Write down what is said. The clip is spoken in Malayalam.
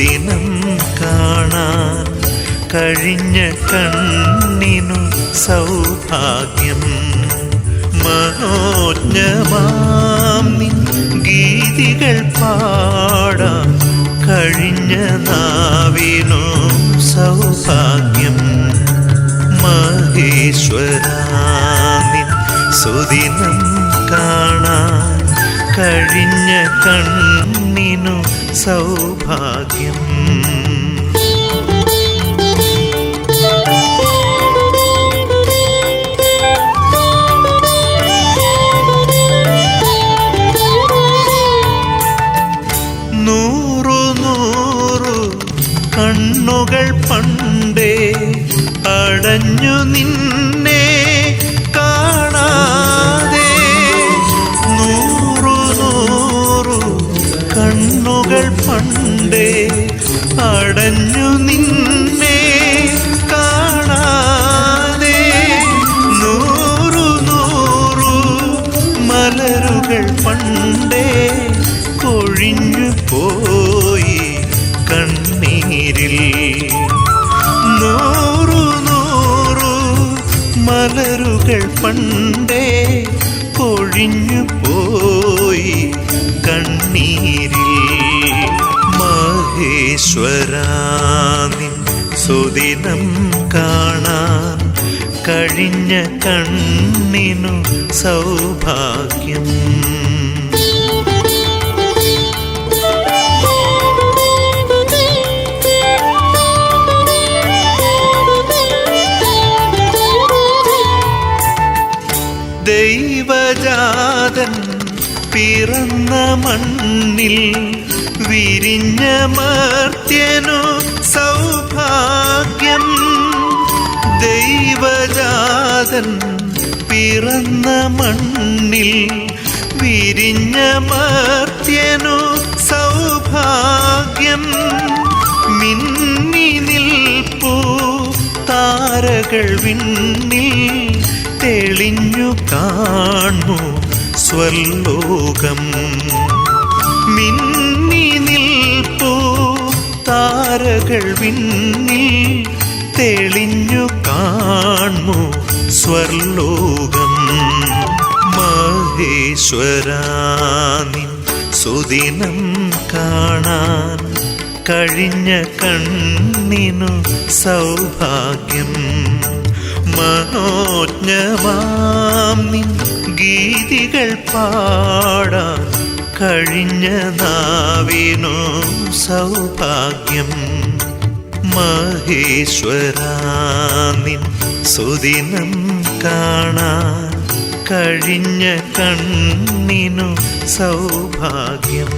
സുദിനം കാണാൻ കഴിഞ്ഞ കണ്ണിനു സൗഭാഗ്യം. മനോജ്ഞമാം നിൻ ഗീതികൾ പാടാൻ കഴിഞ്ഞ നാവിനു സൗഭാഗ്യം. മഹേശ്വരാമി സുദിനം കാണാൻ കഴിഞ്ഞ കണ്ണിനു സൗഭാഗ്യം. നൂറു നൂറു കണ്ണുകൾ പണ്ടേ അടഞ്ഞു നിന്നെ പണ്ടേ അടഞ്ഞു നിന്നെ കാണാതെ നൂറു നൂറു മലരുകൾ പണ്ടേ കൊഴിഞ്ഞു പോയി കണ്ണീരിൽ. നൂറു നൂറു മലരുകൾ പണ്ടേ കൊഴിഞ്ഞു പോയി കണ്ണീരിൽ. മഹേശ്വരാനിൻ സുദിനം കാണാൻ കഴിഞ്ഞ കണ്ണിനു സൗഭാഗ്യം. ദൈവജാതൻ പിറന്ന മണ്ണിൽ വിരിഞ്ഞ മർത്യനു സൗഭാഗ്യം. ദൈവജാതൻ പിറന്ന മണ്ണിൽ വിരിഞ്ഞ മർത്യനു സൗഭാഗ്യം. മിന്നി നിൽപ്പൂ താരകൾ വിണ്ണിൽ തെളിഞ്ഞു കാണു സ്വർലോകം. താരകൾ വിണ്ണിൽ തെളിഞ്ഞു കാണു സ്വർലോകം? മഹേശ്വരാനിൻ സുദിനം കാണാൻ കഴിഞ്ഞ കണ്ണിനു സൗഭാഗ്യം. മനോജ്ഞമാം ഗീതികൾ പാടാൻ കഴിഞ്ഞ നാവിനു സൗഭാഗ്യം. മഹേശ്വരാനിൻ സുദിനം കാണാൻ കഴിഞ്ഞ കണ്ണിനു സൗഭാഗ്യം.